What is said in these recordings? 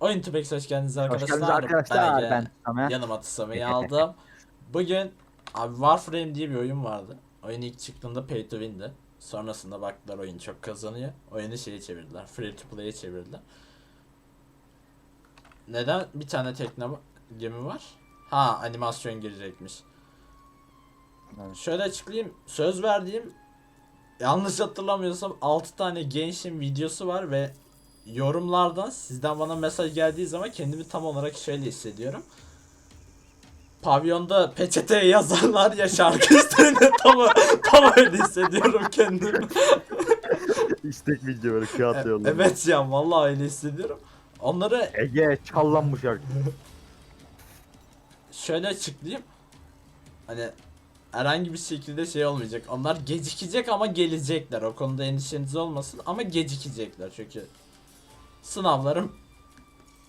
Oyun Tübex hoş geldiniz Hoş arkadaşlar. geldiniz arkadaşlar. Ben, Ben Samet. yanıma Tsame'yi aldım. Bugün abi Warframe diye bir oyun vardı. Oyun ilk çıktığında pay to win'di. Sonrasında baktılar oyun çok kazanıyor. Oyunu şeye çevirdiler. Free to play'e çevirdiler. Neden bir tane tekne gemi var? Ha animasyon girecekmiş. Evet. Şöyle açıklayayım. Söz verdiğim yanlış hatırlamıyorsam 6 tane gençin videosu var ve yorumlardan sizden bana mesaj geldiği zaman kendimi tam olarak şöyle hissediyorum. Pavyonda peçeteye yazarlar ya şarkı üstünde tam, tam öyle hissediyorum kendimi. İstek video böyle kağıtla yolladım. evet ya vallahi öyle hissediyorum. Onları Ege çal lan bu şarkı. şöyle açıklayayım. Hani herhangi bir şekilde şey olmayacak. Onlar gecikecek ama gelecekler. O konuda endişeniz olmasın ama gecikecekler çünkü sınavlarım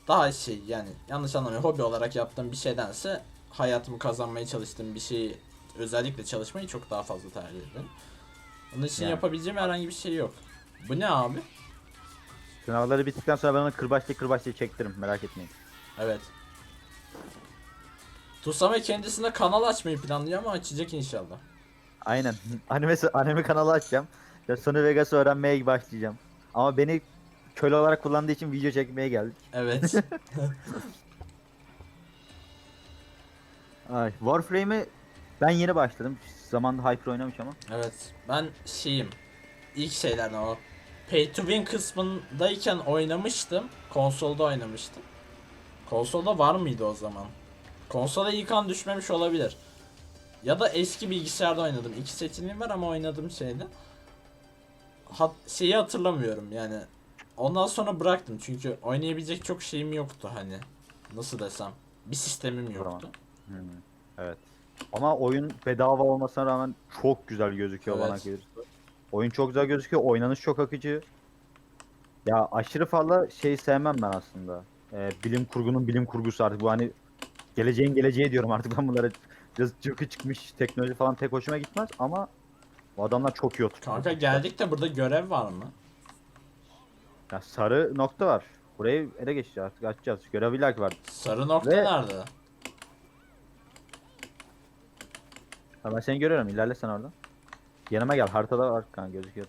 daha şey yani yanlış anlamayın hobi olarak yaptığım bir şeydense hayatımı kazanmaya çalıştığım bir şeyi özellikle çalışmayı çok daha fazla tercih ederim. Onun için Yani. yapabileceğim herhangi bir şey yok. Bu ne abi? Sınavları bittikten sonra ben onu kırbaçlı kırbaçlı çektiririm merak etmeyin. Evet. Tusame kendisine kanal açmayı planlıyor ama açacak inşallah. Aynen. Anime, anime kanalı açacağım. Sony Vegas öğrenmeye başlayacağım. Ama beni köle olarak kullandığı için video çekmeye geldik. Evet. Ay, Warframe'e ben yeni başladım. Zamanında Hyper oynamış ama. evet. Ben şeyim. İlk şeylerden o Pay to win kısmındayken oynamıştım. Konsolda oynamıştım. Konsolda var mıydı o zaman? Konsola ilk an düşmemiş olabilir. Ya da eski bilgisayarda oynadım. İki seçeneğim var ama oynadığım şeyde. Hat şeyi hatırlamıyorum yani. Ondan sonra bıraktım çünkü oynayabilecek çok şeyim yoktu hani. Nasıl desem. Bir sistemim yoktu. Hmm, Evet. Ama oyun bedava olmasına rağmen çok güzel gözüküyor bana Evet. göre. Oyun çok güzel gözüküyor. Oynanış çok akıcı. Ya aşırı fazla şey sevmem ben aslında. Ee, bilim kurgunun bilim kurgusu artık bu hani geleceğin geleceği diyorum artık ben bunlara biraz cıvkı çıkmış teknoloji falan pek hoşuma gitmez ama bu adamlar çok iyi oturtmuş. Kanka geldik de burada görev var mı? Ya sarı nokta var. Burayı ele geçeceğiz artık açacağız. Görev illaki var. Sarı nokta Ve- nerede? Ha ben seni görüyorum. İlerle sen oradan. Yanıma gel. Haritada var kanka gözüküyor.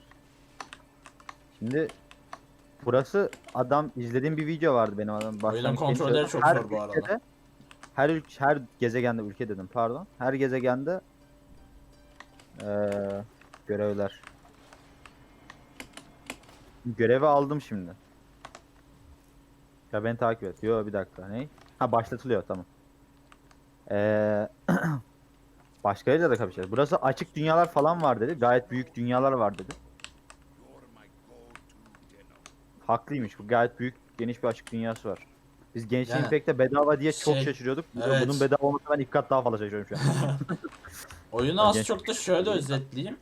Şimdi burası adam izlediğim bir video vardı benim adam. Başlangıç kontrolleri videosu. çok Her zor bu arada. ülkede- Her ülke, her gezegende ülke dedim pardon. Her gezegende eee görevler. Görevi aldım şimdi. Ya beni takip et. Yo bir dakika. Ne? Ha başlatılıyor tamam. Eee Başka yerlerde de kapışacağız. Burası açık dünyalar falan var dedi. Gayet büyük dünyalar var dedi. Haklıymış. Bu gayet büyük, geniş bir açık dünyası var. Biz Genshin Yani, Impact'te bedava diye çok şey, şaşırıyorduk. evet. Bunun bedava olmasına ben ilk kat daha fazla şaşırıyorum şu an. Oyunu az çok da şöyle özetleyeyim.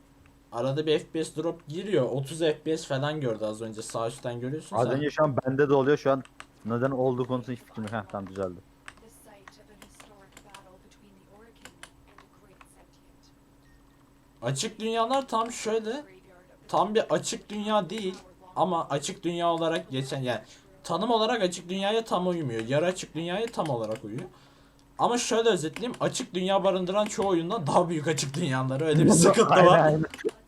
Arada bir FPS drop giriyor. 30 FPS falan gördü az önce. Sağ üstten görüyorsun Az sen. önce şu an bende de oluyor. Şu an neden olduğu konusunda hiç fikrim yok. Heh tamam düzeldi. the site of an historic battle between the Orakin and a great sentient. Açık dünyalar tam şöyle. Graveyard of the Tam bir açık dünya değil. Ama açık dünya olarak geçen yani tanım olarak açık dünyaya tam uymuyor. Yarı açık dünyaya tam olarak uyuyor. Ama şöyle özetleyeyim. Açık dünya barındıran çoğu oyundan daha büyük açık dünyaları. Öyle bir sıkıntı var. aynen. Aynen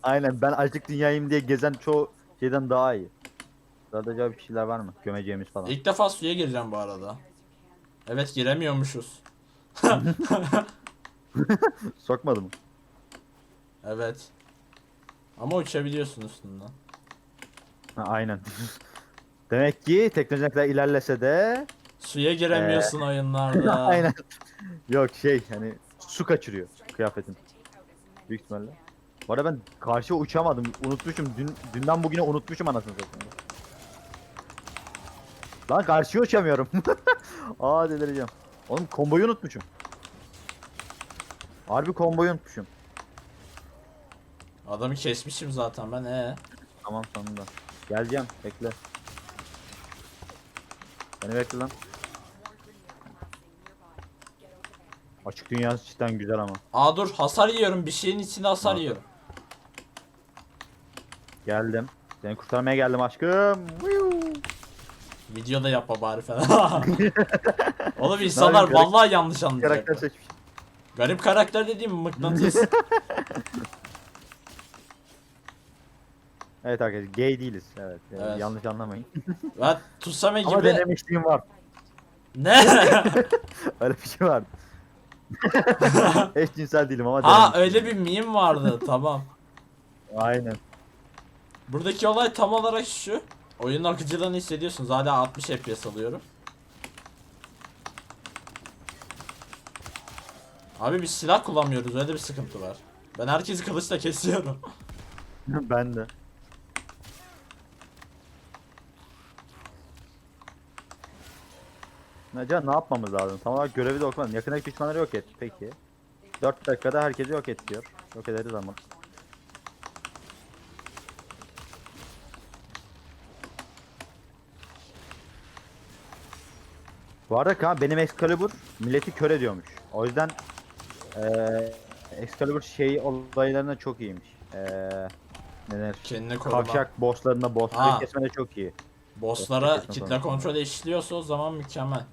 ben açık dünyayım diye gezen çoğu şeyden daha iyi. Acaba bir şeyler var mı? Gömeceğimiz falan. İlk defa suya gireceğim bu arada. Evet giremiyormuşuz. Sokmadı mı? Evet. Ama uçabiliyorsun üstünden. Ha, aynen. Demek ki teknoloji ne kadar ilerlese de Suya giremiyorsun oyunlarda. aynen. Yok şey hani su kaçırıyor kıyafetin. Büyük ihtimalle. Bu arada ben karşıya uçamadım. Unutmuşum. Dün, dünden bugüne unutmuşum anasını satayım. Lan karşıya uçamıyorum. Aa delireceğim. Oğlum komboyu unutmuşum. Harbi komboyu unutmuşum. Adamı kesmişim zaten ben ee. Tamam sonunda. Geleceğim. Bekle. Beni bekle lan. Açık dünyası cidden güzel ama. Aa dur hasar yiyorum bir şeyin içinde hasar yiyorum. Geldim. Seni kurtarmaya geldim aşkım. Videoda yapma bari falan. Oğlum insanlar garip- vallahi yanlış Karakter seçmiş. Garip karakter dediğim mıknatıs. Evet arkadaşlar gay değiliz. Evet. e, Evet. Yanlış anlamayın. ben Tusame Ama gibi... denemişliğim var. Ne? Öyle bir şey vardı. Eşcinsel değilim ama ha denemişliğim. öyle bir meme vardı tamam. Aynen. Buradaki olay tam olarak şu. Oyunun akıcılığını hissediyorsunuz. Hala 60 FPS alıyorum. Abi biz silah kullanmıyoruz. Öyle bir sıkıntı var. Ben herkesi kılıçla kesiyorum. ben de. Acaba ne yapmamız lazım? Tam olarak görevi de okumadım. Yakındaki düşmanları yok et. Peki. 4 dakikada herkesi yok et diyor. Yok ederiz ama. Bu arada Kaan benim Excalibur milleti kör ediyormuş. O yüzden eee Excalibur şey olaylarına çok iyiymiş. Eee ne denir? Kendini koruma. Kavşak bosslarında Ha. bossları kesmede çok iyi. Bosslara kitle sonra. kontrolü işliyorsa o zaman mükemmel.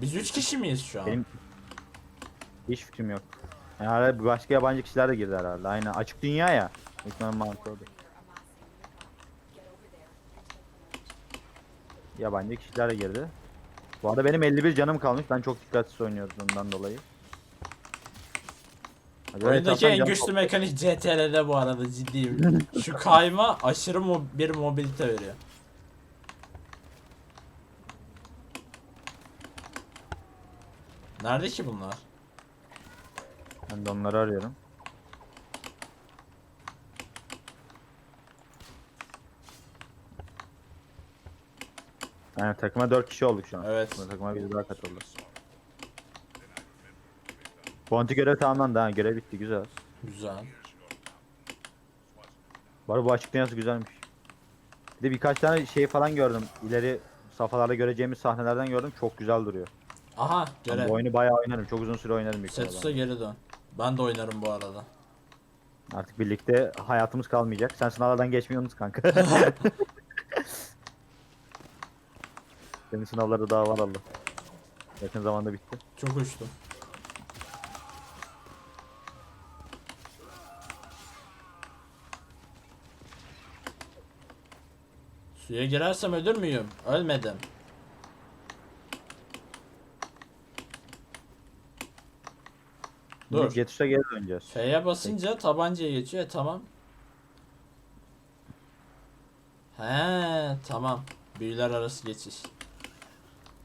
Biz 3 kişi miyiz şu an? Benim hiç fikrim yok. Yani arada başka yabancı kişiler de girdi herhalde. Aynen. Açık dünya ya. Hükmen mantığı odur. Yabancı kişiler de girdi. Bu arada benim 51 canım kalmış. Ben çok dikkatsiz oynuyorum ondan dolayı. Acaba Oyundaki etraftan en canım güçlü mekanik CTRL'de bu arada ciddiyim. Şu kayma aşırı mo- bir mobilite veriyor. Nerede ki bunlar? Ben de onları arıyorum. Yani takıma 4 kişi olduk şu an. Evet. Bu takıma bir daha katıldı. Bounty görev tamamlandı ha. Görev bitti güzel. Güzel. Arada bu açık dünyası güzelmiş. Bir de birkaç tane şey falan gördüm. İleri safhalarda göreceğimiz sahnelerden gördüm. Çok güzel duruyor. Aha Ben görev. bu oyunu bayağı oynarım. Çok uzun süre oynarım. Setus'a geri dön. Ben de oynarım bu arada. Artık birlikte hayatımız kalmayacak. Sen sınavlardan geçmeyi unut kanka. Senin sınavları daha var Allah. Yakın zamanda bitti. Çok uçtum. Suya girersem ölür müyüm? Ölmedim. Dur. Getus'a geri döneceğiz. F'ye basınca tabancaya geçiyor. E, tamam. He tamam. Büyüler arası geçiş.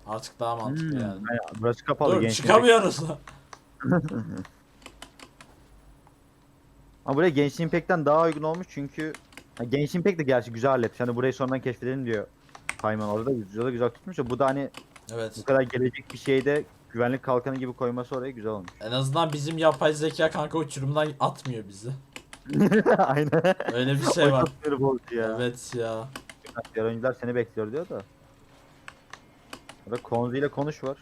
Artık daha mantıklı Hmm, yani. aynen. burası kapalı Dur gençlik. çıkamıyoruz. Ama buraya Genshin Impact'ten daha uygun olmuş çünkü ha, Genshin Impact de gerçi güzel halletmiş. Hani burayı sonradan keşfedelim diyor Kayman orada güzel güzel tutmuş da bu da hani evet. bu kadar gelecek bir şeyde güvenlik kalkanı gibi koyması oraya güzel olmuş. En azından bizim yapay zeka kanka uçurumdan atmıyor bizi. Aynen. Öyle bir şey var. ya. Evet ya. Diğer oyuncular seni bekliyor diyor da. Burada Konzi ile konuş var.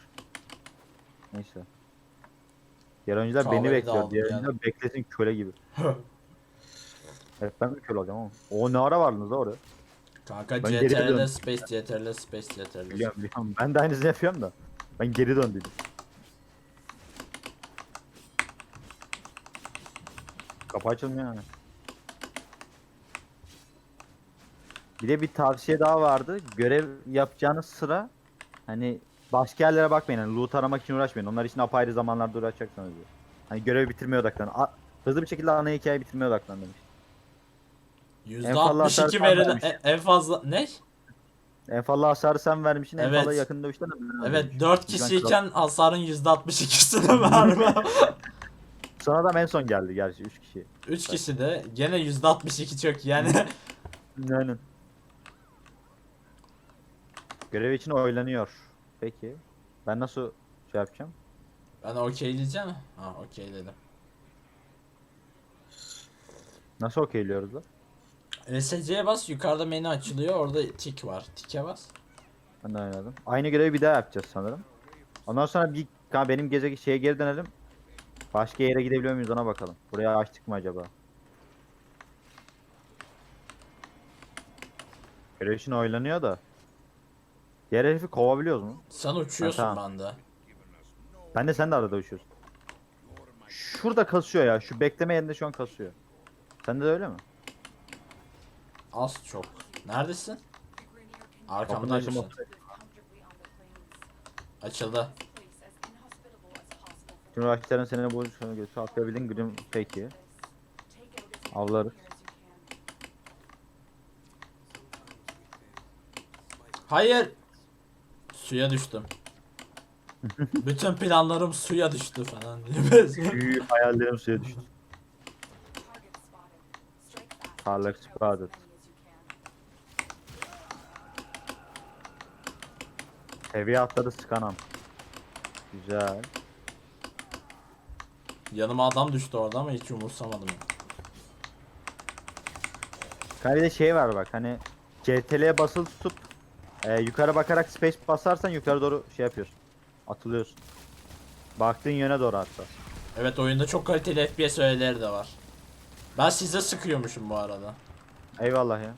Neyse. Diğer oyuncular Kahveyi beni de bekliyor. aldım Diğer yani. oyuncular beklesin köle gibi. Evet ben de köle olacağım ama. O ne ara vardınız da oraya? Kanka Ben geri CTRL space CTRL space CTRL. Biliyorum biliyorum. Ben de aynısını yapıyorum da. Ben geri döndüm. Kapı açılmıyor yani. Bir de bir tavsiye daha vardı. Görev yapacağınız sıra hani başka yerlere bakmayın. Hani loot aramak için uğraşmayın. Onlar için apayrı zamanlarda uğraşacaksınız diyor. Hani görevi bitirmeye odaklanın. A- hızlı bir şekilde ana hikayeyi bitirmeye odaklanın demiş. En fazla hasar %62 sen verilen en, en fazla ne? En fazla hasarı sen vermişsin. En Evet. fazla yakın dövüşten de ben Evet vermişim. 4 Güzel kişiyken hasarın %62'sini verme. Sonra da en son geldi gerçi 3 kişi. 3 kişi de gene %62 çok yani. Aynen. Görev için oylanıyor. Peki. Ben nasıl şey yapacağım? ben okeyleyeceğim. Ha okeyledim. Nasıl okeyliyoruz da? RSC'ye bas yukarıda menü açılıyor orada tik var. Tike bas. Ben de oynadım. Aynı görevi bir daha yapacağız sanırım. Ondan sonra bir kanka benim geze şeye geri dönelim. Başka yere gidebiliyor muyuz ona bakalım. Buraya açtık mı acaba? Görev için oylanıyor da. Diğer herifi kovabiliyoruz mu? Sen uçuyorsun Ha, tamam. bende. Ben de sen de arada uçuyorsun. Şurada kasıyor ya. Şu bekleme yerinde şu an kasıyor. Sende de öyle mi? Az çok. Neredesin? Kapının the plains. Açıldı. Place as inhospitable as possible for Tüm rakiplerin seni bu şuna götü atlayabildin. Grim peki. Avlarız. Hayır. Suya düştüm. Bütün planlarım suya düştü falan. Büyük hayallerim suya düştü. As you can. Seviye atladı skanam. Güzel. Yanıma adam düştü orada ama hiç umursamadım. Kanka bir de şey var bak hani CTRL'ye basılı tutup e, yukarı bakarak space basarsan yukarı doğru şey yapıyorsun. Atılıyorsun. Baktığın yöne doğru hatta. Evet oyunda çok kaliteli FPS öğeleri de var. Ben size sıkıyormuşum bu arada. Eyvallah ya.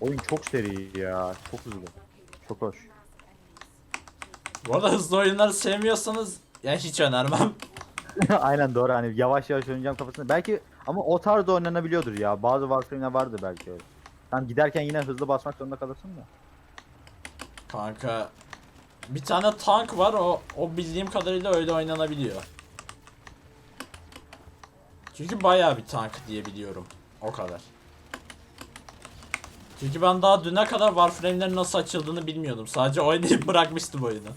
Oyun çok seri ya. Çok hızlı. Çok hoş. Bu arada hızlı oyunları sevmiyorsanız ya hiç önermem. Aynen doğru hani yavaş yavaş oynayacağım kafasında. Belki ama o tarzda oynanabiliyordur ya. Bazı Warframe'ler vardı belki öyle. Sen giderken yine hızlı basmak zorunda kalırsın da. Kanka bir tane tank var o o bildiğim kadarıyla öyle oynanabiliyor. Çünkü bayağı bir tank diye biliyorum. O kadar. Çünkü ben daha düne kadar Warframe'lerin nasıl açıldığını bilmiyordum. Sadece oynayıp bırakmıştım oyunu.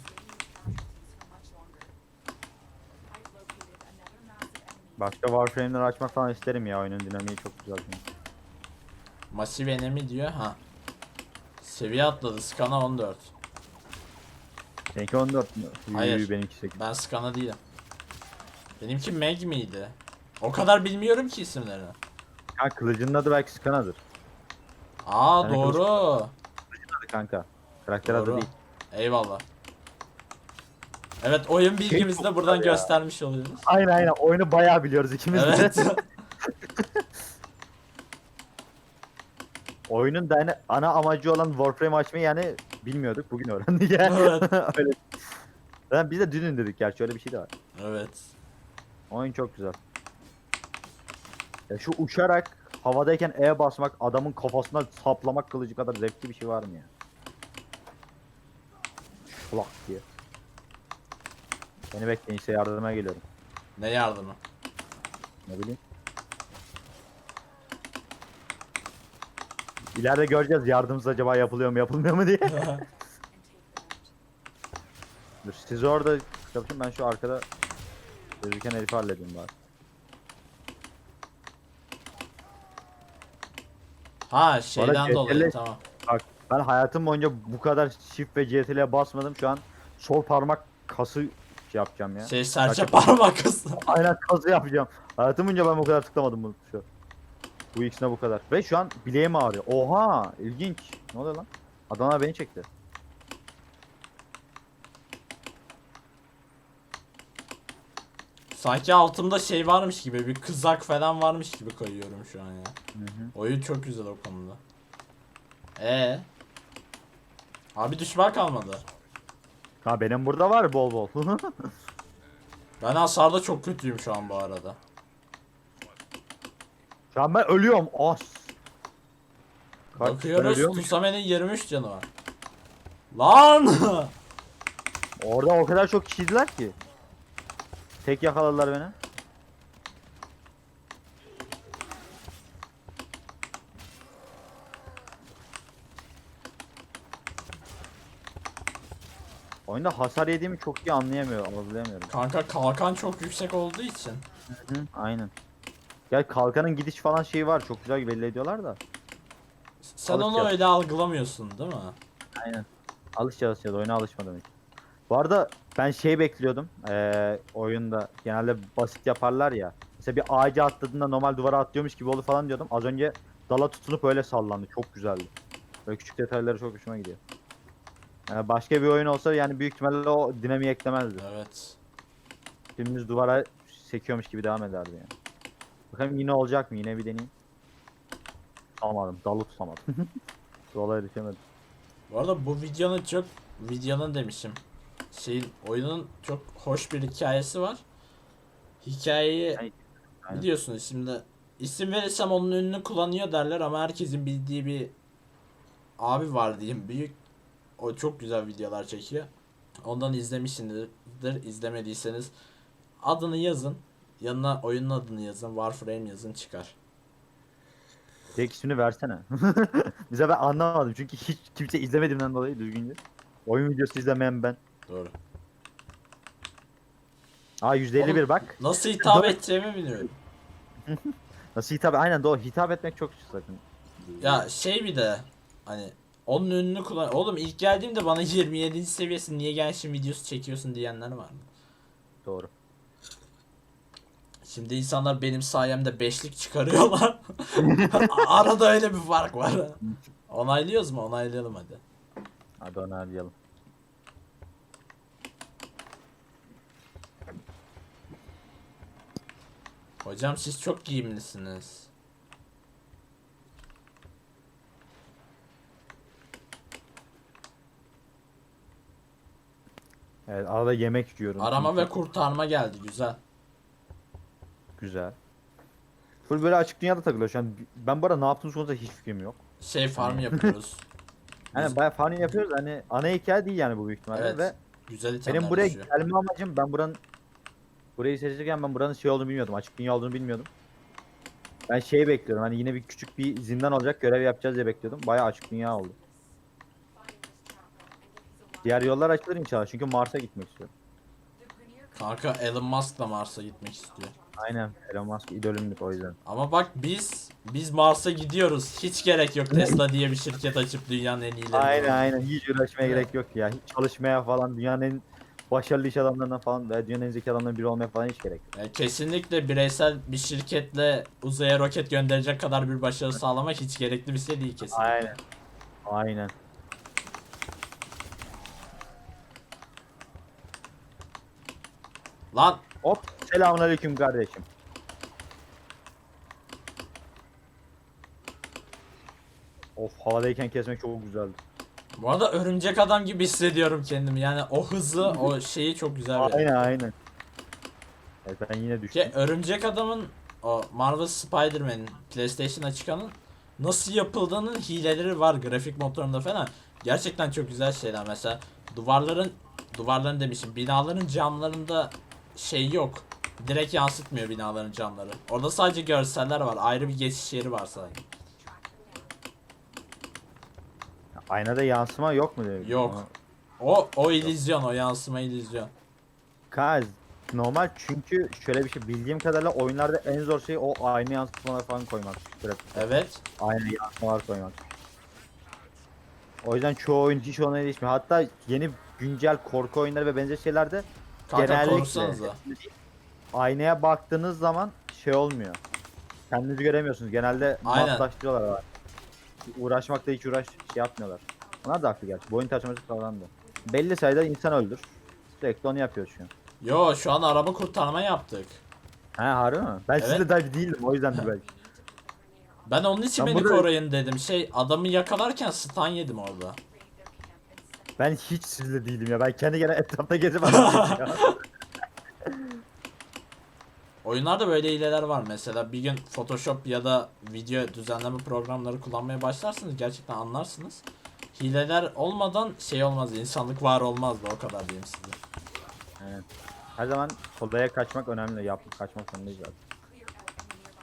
Başka Warframe'leri açmak falan isterim ya. Oyunun dinamiği çok güzel. çünkü. Masif enemy diyor ha. Seviye atladı. Skana 14. Seninki 14 mü? Hayır. Yuh, Benimki 8. Ben Skana değilim. Benimki Meg miydi? O kadar bilmiyorum ki isimlerini. Ha kılıcının adı belki Skana'dır. Aa Yani doğru. Hadi kanka. Karakter adı Doğru. değil. Eyvallah. Evet oyun bilgimizi de buradan göstermiş oluyoruz. Aynen aynen. Oyunu bayağı biliyoruz ikimiz de. Evet. Oyunun da hani ana amacı olan Warframe açmayı yani bilmiyorduk. Bugün öğrendik ya. Evet. Öyle. Zaten biz de dün dedik gerçi öyle bir şey de var. evet. Oyun çok güzel. Ya şu uçarak havadayken E basmak adamın kafasına saplamak kılıcı kadar zevkli bir şey var mı ya? Şlak diye. Beni bekleyin size yardıma geliyorum. Ne yardımı? Ne bileyim. İleride göreceğiz yardımımız acaba yapılıyor mu yapılmıyor mu diye. Dur siz orada yapın ben şu arkada gözüken herifi halledeyim bari. Ha şeyden dolayı tamam. Bak ben hayatım boyunca bu kadar shift ve CTRL'ye basmadım. Şu an sol parmak kası şey yapacağım ya. Şey serçe parmak kızı. Aynen kası yapacağım. Hayatım boyunca ben bu kadar tıklamadım bu şu. Bu ikisine bu kadar. Ve şu an bileğim ağrıyor. Oha ilginç. Ne oluyor lan? Adana beni çekti. Sanki altımda şey varmış gibi bir kızak falan varmış gibi koyuyorum şu an ya. Hı hı. Oyun çok güzel o konuda. Ee. Abi düşman kalmadı. Ha benim burada var bol bol. Ben hasarda çok kötüyüm şu an bu arada. şu an ben ölüyorum. As. Kaç, Bakıyoruz. Tusame'nin 23 canı var. Lan! Orada o kadar çok kişiydiler ki. Tek yakaladılar beni. Oyunda hasar yediğimi çok iyi anlayamıyorum, algılayamıyorum. Kanka kalkan çok yüksek olduğu için. Hı, aynen. Ya kalkanın gidiş falan şeyi var, çok güzel belli ediyorlar da. Sen Alışacağız. onu öyle algılamıyorsun değil mi? Aynen. Alışacağız alışacağız, oyuna alışmadım hiç. Bu arada ben şey bekliyordum, eee oyunda genelde basit yaparlar ya. Mesela bir ağaca atladığında normal duvara atlıyormuş gibi oldu falan diyordum. Az önce dala tutunup öyle sallandı, çok güzeldi. Böyle küçük detayları çok hoşuma gidiyor. Yani başka bir oyun olsa yani büyük ihtimalle o dinamiği eklemezdi. Evet. Dümdüz duvara sekiyormuş gibi devam ederdi yani. Bakalım yine olacak mı? Yine bir deneyeyim. Tutamadım. Dalı tutamadım. Dolaya düşemedim. Bu arada bu videonun çok videonun demişim. Şeyin oyunun çok hoş bir hikayesi var. Hikayeyi Ay, aynen. biliyorsunuz şimdi isim verirsem onun ününü kullanıyor derler ama herkesin bildiği bir abi var diyeyim büyük. O çok güzel videolar çekiyor. Ondan izlemişsinizdir. İzlemediyseniz adını yazın. Yanına oyunun adını yazın. Warframe yazın çıkar. Tek ismini versene. Bize ben anlamadım çünkü hiç kimse izlemediğimden dolayı düzgünce. Oyun videosu izlemeyen ben. Doğru. Aa %51 bak. Nasıl hitap Doğru. edeceğimi bilmiyorum. Nasıl hitap aynen doğru hitap etmek çok sakın. Ya şey bir de hani onun ününü kullan. Oğlum ilk geldiğimde bana 27. seviyesi niye gençin videosu çekiyorsun diyenler vardı. Doğru. Şimdi insanlar benim sayemde beşlik çıkarıyorlar. Arada öyle bir fark var. Onaylıyoruz mu? Onaylayalım hadi. Hadi onu arayalım. Hocam siz çok giyimlisiniz. Evet arada yemek yiyorum. Arama ve kurtarma geldi güzel. Güzel. Full böyle açık dünyada takılıyor şu an. Ben bu arada ne yaptığımız konusunda hiç fikrim yok. Şey farm yapıyoruz. Hani bayağı farming yapıyoruz hani ana hikaye değil yani bu büyük ihtimalle Evet. ve Güzel itemler benim buraya düşüyor. gelme amacım ben buranın burayı seçerken ben buranın şey olduğunu bilmiyordum. Açık dünya olduğunu bilmiyordum. Ben şeyi bekliyorum hani yine bir küçük bir zindan olacak görev yapacağız diye bekliyordum. Bayağı açık dünya oldu. Diğer yollar açılır inşallah çünkü Mars'a gitmek istiyorum. Kanka Elon Musk da Mars'a gitmek istiyor. Aynen Elon Musk idolümdür o yüzden. Ama bak biz biz Mars'a gidiyoruz. Hiç gerek yok Tesla diye bir şirket açıp dünyanın en iyileri. Aynen aynen hiç uğraşmaya gerek yok ya. Hiç çalışmaya falan dünyanın en başarılı iş adamlarından falan veya dünyanın en zeki adamlarından biri olmaya falan hiç gerek yok. Yani kesinlikle bireysel bir şirketle uzaya roket gönderecek kadar bir başarı sağlamak hiç gerekli bir şey değil kesinlikle. Aynen. Aynen. Lan Hop selamünaleyküm kardeşim. Of havadayken kesmek çok güzeldi. bu arada örümcek adam gibi hissediyorum kendimi. Yani o hızı, o şeyi çok güzel bir. Aynen aynen. Evet ben yine düştüm. Ki örümcek adamın o Marvel Spider-Man'in PlayStation'a çıkanın nasıl yapıldığının hileleri var grafik motorunda falan. Gerçekten çok güzel şeyler mesela duvarların duvarların demişim binaların camlarında şey yok. Direkt yansıtmıyor binaların camları. Orada sadece görseller var. Ayrı bir geçiş yeri var sadece. Aynada yansıma yok mu diyor. Yok. O o illüzyon, o yansıma illüzyon. Kaz normal çünkü şöyle bir şey bildiğim kadarıyla oyunlarda en zor şey o aynı yansıtmalar falan koymak. Grafikte. Evet. Aynı yansımalar koymak. O yüzden çoğu oyun hiç ona değişmiyor. Hatta yeni güncel korku oyunları ve benzer şeylerde Kanka genellikle konuşsanıza. aynaya baktığınız zaman şey olmuyor. Kendinizi göremiyorsunuz. Genelde Aynen. matlaştırıyorlar. var. Uğraşmakta hiç uğraş şey yapmıyorlar. Onlar da haklı gerçi. Boyun taşıması falan da. Belli sayıda insan öldür. Sürekli onu yapıyoruz şu an. Yo şu an araba kurtarma yaptık. He harbi mi? Ben Evet. sizle daha değildim o yüzdendir belki. Ben onun için Ben beni burada- koruyun dedim. Şey adamı yakalarken stun yedim orada. Ben hiç sizle değilim ya. Ben kendi gene etrafta gezip anlatıyorum ya. Oyunlarda böyle hileler var mesela bir gün Photoshop ya da video düzenleme programları kullanmaya başlarsınız gerçekten anlarsınız. Hileler olmadan şey olmaz insanlık var olmazdı o kadar diyeyim size. Aynen. Her zaman kolaya kaçmak önemli. Yap, kaçmak zorundayız zaten.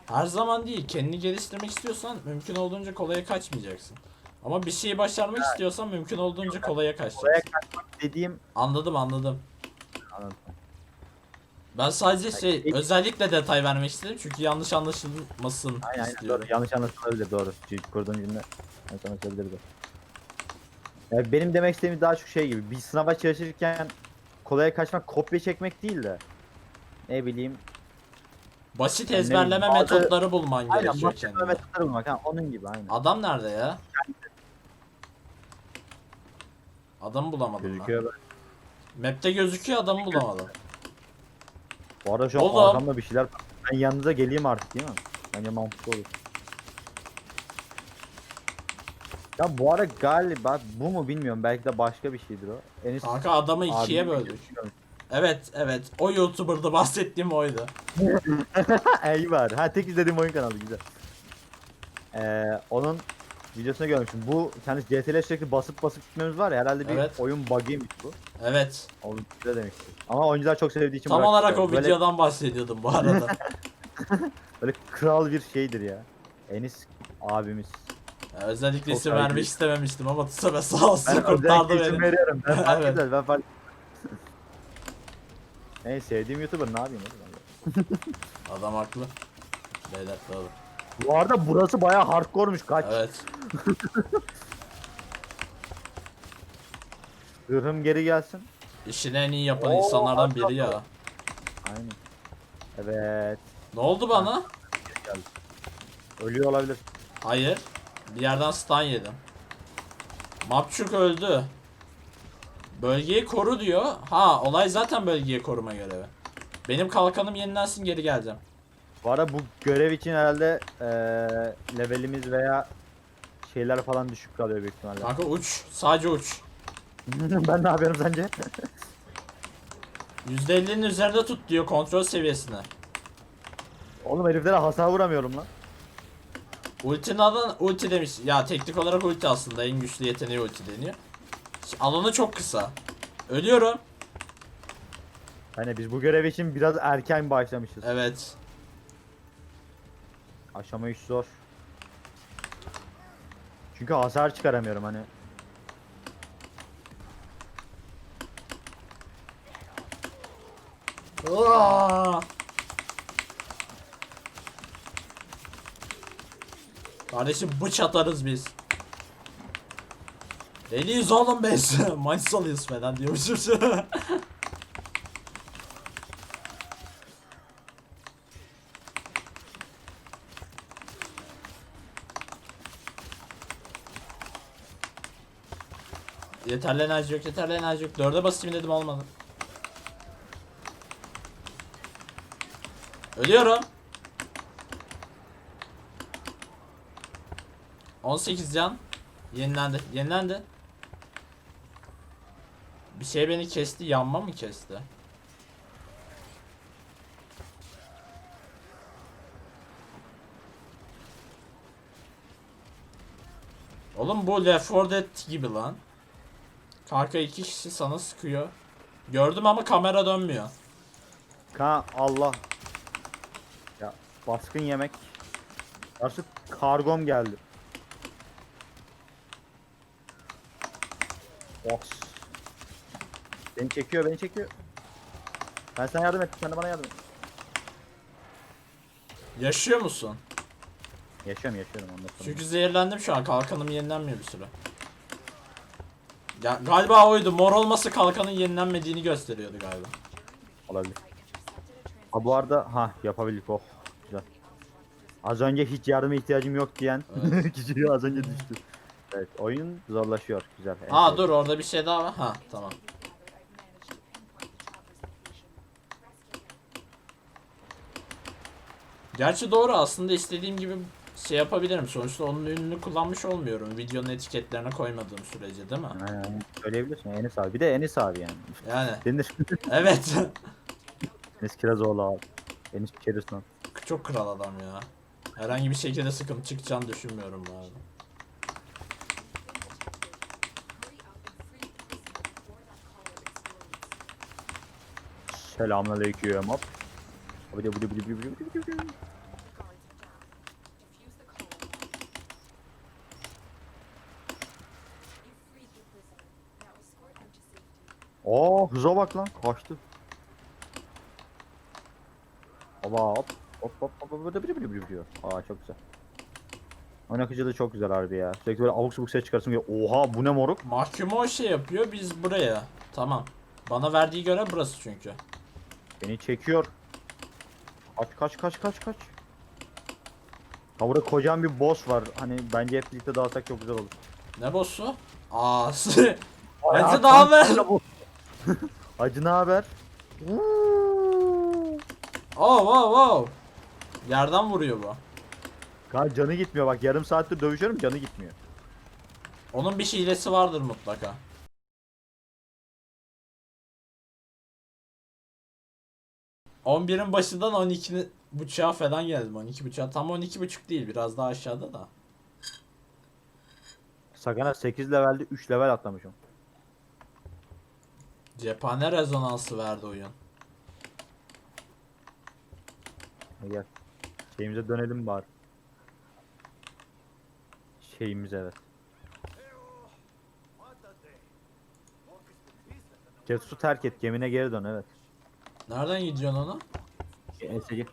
Her zaman değil kendini geliştirmek istiyorsan mümkün olduğunca kolaya kaçmayacaksın. Ama bir şeyi başarmak istiyorsan mümkün olduğunca kolaya Kolaya kaçacaksın. kaçmak dediğim Anladım anladım. Anladım. Ben sadece şey özellikle detay vermek istedim çünkü yanlış anlaşılmasın Aynen aynen istiyorum. doğru. Yanlış anlaşılabilir doğru. Çünkü Kurduğun cümle yanlış anlaşılabilir de. Ya benim demek istediğim daha çok şey gibi. Bir sınava çalışırken kolaya kaçmak kopya çekmek değil de. Ne bileyim. Basit ezberleme bazı- metotları bulman Aynen gerekiyor kendine. metotları bulmak. Ha, onun gibi aynen. Adam nerede ya? Adamı bulamadım ben. Gözüküyor böyle. Map'te gözüküyor adamı bulamadım. Bu arada şu an Oğlum. arkamda bir şeyler. Ben yanınıza geleyim artık değil mi? Bence mantıklı olur. Ya bu ara galiba bu mu bilmiyorum. Belki de başka bir şeydir o. Enis Kanka adamı ikiye abinin böldük. görmüş. Evet evet o YouTuber'da bahsettiğim oydu. İyi var. Ha tek izlediğim oyun kanalı güzel. Ee, onun videosunu görmüştüm. Bu kendisi CTRL sürekli basıp basıp gitmemiz var ya herhalde bir Evet. oyun bug'ıymış bu. Evet. Onu size demiştim. Ama oyuncular çok sevdiği için Tam bırakmışlar. olarak o böyle, videodan bahsediyordum bu arada. Böyle kral bir şeydir ya. Enis abimiz. Ya özellikle Çok isim saygı- vermek istememiştim ama Tsabe sağ olsun Ben kurtardı özellikle isim beni. veriyorum. Ben fark Evet. eder, ben fark En sevdiğim YouTuber ne yapayım oğlum? Adam haklı. Beyler doğru. Bu arada burası bayağı hardcore'muş kaç. Evet. Zırhım geri gelsin. İşini en iyi yapan Oo, insanlardan biri ya. Aynen. Evet. Ne oldu bana? Ölüyor olabilir. Hayır. Bir yerden stun yedim. Mapçuk öldü. Bölgeyi koru diyor. Ha olay zaten bölgeyi koruma görevi. Benim kalkanım yenilensin geri geleceğim. Bu arada bu görev için herhalde eee levelimiz veya şeyler falan düşük kalıyor büyük ihtimalle. Kanka uç. Sadece uç. ben ne yapıyorum sence? %50'nin üzerinde tut diyor kontrol seviyesine. Oğlum heriflere hasar vuramıyorum lan. Ultinin adı ulti demiş. Ya teknik olarak ulti aslında en güçlü yeteneği ulti deniyor. Alanı çok kısa. Ölüyorum. Hani biz bu görev için biraz erken başlamışız. Evet. Aşama 3 zor. Çünkü hasar çıkaramıyorum hani. Aa! Kardeşim bıç atarız biz. Deliyiz oğlum biz. Manisalıyız falan diyormuşuz. yeterli enerji yok, yeterli enerji yok. Dörde basayım dedim olmadı. Ölüyorum. 18 can. Yenilendi. Yenilendi. Bir şey beni kesti. Yanma mı kesti? Oğlum bu Left 4 Dead gibi lan. Kanka iki kişi sana sıkıyor. Gördüm ama kamera dönmüyor. Ka Allah. Ya baskın yemek. Artık kargom geldi. Box. Beni çekiyor, beni çekiyor. Ben sana yardım et, sen de bana yardım et. Yaşıyor musun? Yaşıyorum, yaşıyorum sonra. Çünkü zehirlendim şu an. Kalkanım yenilenmiyor bir süre. Ya, galiba oydu. Mor olması kalkanın yenilenmediğini gösteriyordu galiba. Olabilir. Ha bu arada ha yapabildik oh. Güzel. Az önce hiç yardıma ihtiyacım yok diyen kişi az önce düştü. Evet oyun zorlaşıyor güzel. Ha sevdiğim. dur orada bir şey daha var. Ha tamam. Gerçi doğru aslında istediğim gibi şey yapabilirim. Sonuçta onun ününü kullanmış olmuyorum. Videonun etiketlerine koymadığım sürece değil mi? Aynen. Söyleyebilirsin Enis abi. Bir de Enis abi yani. Yani Denir. evet. Enis Kirazoğlu abi. Enis Kerisman. Çok kral adam ya. Herhangi bir şekilde sıkıntı çıkacağını düşünmüyorum bu arada. Selamünaleyküm hop. Bıdı bıdı bıdı bıdı bıdı bıdı bıdı. Oo hıza bak lan kaçtı. Baba hop hop hop hop hop bıdı bıdı bıdı bıdı. Aa çok güzel. Oyun akıcı da çok güzel harbi ya. Sürekli böyle abuk subuk ses çıkarsın diye. Oha bu ne moruk? Mahkumu o şey yapıyor biz buraya. Tamam. Bana verdiği görev burası çünkü. Beni çekiyor. Kaç kaç kaç kaç kaç. Ha burada kocaman bir boss var. Hani bence hep birlikte dağıtsak çok güzel olur. Ne boss'u? Aa, Hadi ne haber? Acı ne haber? Oh wow wow. Yerden vuruyor bu. Kanka canı gitmiyor bak yarım saattir dövüşüyorum canı gitmiyor. Onun bir hilesi vardır mutlaka. ...11'in başından 12'ni buçuğa falan geldim. 12 buçuğa. Tam 12 buçuk değil. Biraz daha aşağıda da. Sakana 8 levelde 3 level atlamışım. Cephane rezonansı verdi oyun. Gel. Şeyimize dönelim bari. Şeyimiz evet. Jetsu terk et gemine geri dön evet. Nereden gidiyorsun ona? Neyse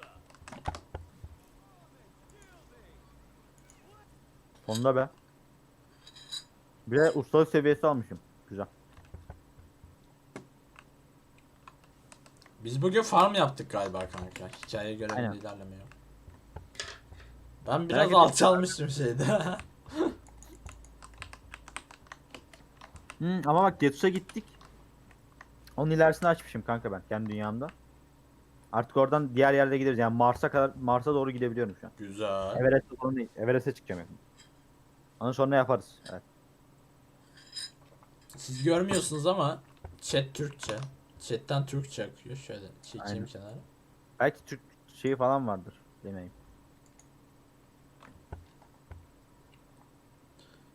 Sonunda be. Bir de ustalık seviyesi almışım. Güzel. Biz bugün farm yaptık galiba kanka. Hikayeye göre Aynen. ilerlemiyor. Ben biraz Merak etme. alçalmıştım şeyde. Hmm, ama bak Getsus'a gittik. Onun ilerisini açmışım kanka ben kendi dünyamda. Artık oradan diğer yerlere gideriz. Yani Mars'a kadar Mars'a doğru gidebiliyorum şu an. Güzel. Everest'e falan değil. Everest'e çıkacağım yakın. Ondan sonra yaparız. Evet. Siz görmüyorsunuz ama chat Türkçe. Chat'ten Türkçe akıyor. Şöyle çekeyim Aynen. kenara. Belki Türk şeyi falan vardır. Demeyim.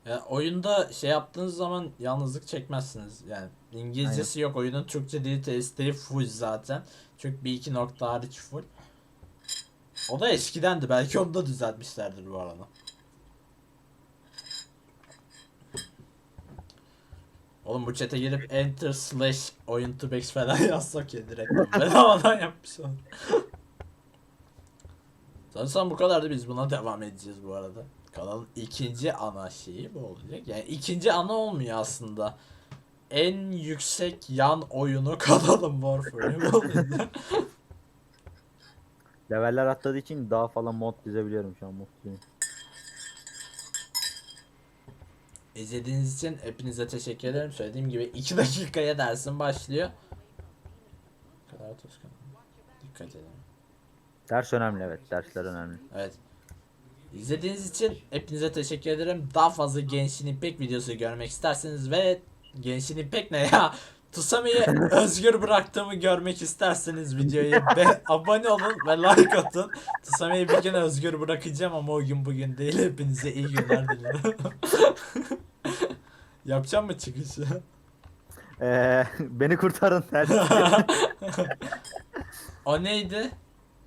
Ya oyunda şey yaptığınız zaman yalnızlık çekmezsiniz. Yani İngilizcesi yok. Oyunun Türkçe dili testi full zaten. Çünkü bir iki nokta hariç full. O da eskidendi. Belki onu da düzeltmişlerdir bu arada. Oğlum bu chat'e girip enter slash oyun to backs falan yazsak ya direkt. Bedavadan yapmış onu. Sanırsam bu kadardı biz buna devam edeceğiz bu arada. Kanalın ikinci ana şeyi bu olacak. Yani ikinci ana olmuyor aslında. En yüksek yan oyunu kanalın Warframe olacak. Leveller atladığı için daha falan mod dizebiliyorum şu an mutluyum. İzlediğiniz için hepinize teşekkür ederim. Söylediğim gibi 2 dakikaya dersin başlıyor. Kadar Toskan. Dikkat edin. Ders önemli evet. Dersler önemli. Evet. İzlediğiniz için hepinize teşekkür ederim. Daha fazla Genshin Impact videosu görmek isterseniz ve Genshin Impact ne ya? Tsusame'yi özgür bıraktığımı görmek isterseniz videoyu be abone olun ve like atın. Tsusame'yi bir gün özgür bırakacağım ama o gün bugün değil. Hepinize iyi günler dilerim. Yapacağım mı çıkışı? Ee, beni kurtarın. O neydi?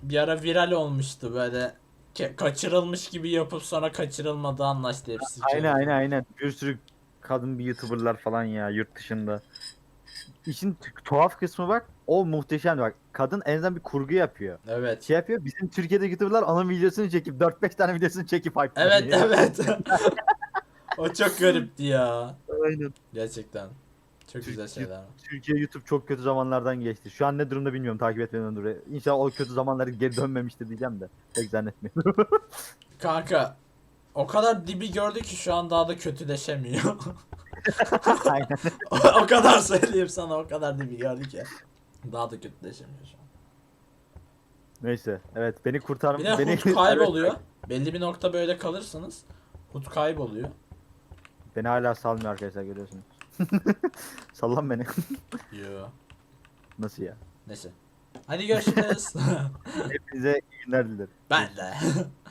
Bir ara viral olmuştu böyle ke- kaçırılmış gibi yapıp sonra kaçırılmadığı anlaştı hepsi. aynen aynen aynen. Bir sürü kadın bir youtuberlar falan ya yurt dışında. İşin tuhaf kısmı bak o muhteşemdi bak. Kadın en azından bir kurgu yapıyor. Evet. Şey yapıyor bizim Türkiye'de youtuberlar onun videosunu çekip 4-5 tane videosunu çekip hype Evet evet. o çok garipti ya. Aynen. Gerçekten. Çok güzel şeyler. Türkiye YouTube çok kötü zamanlardan geçti. Şu an ne durumda bilmiyorum takip etmeden dolayı. İnşallah o kötü zamanları geri dönmemiştir diyeceğim de. Pek zannetmiyorum. Kanka o kadar dibi gördü ki şu an daha da kötüleşemiyor. Aynen. o, o kadar söyleyeyim sana o kadar dibi gördü ki. Daha da kötüleşemiyor şu an. Neyse. Evet beni kurtar. Bir de beni hut kayboluyor. Belli bir nokta böyle kalırsınız. Hut kayboluyor. Beni hala salmıyor arkadaşlar görüyorsunuz. Sallan beni. Yo. Nasıl ya? Neyse. Hadi görüşürüz. Hepinize iyi günler dilerim. ben de.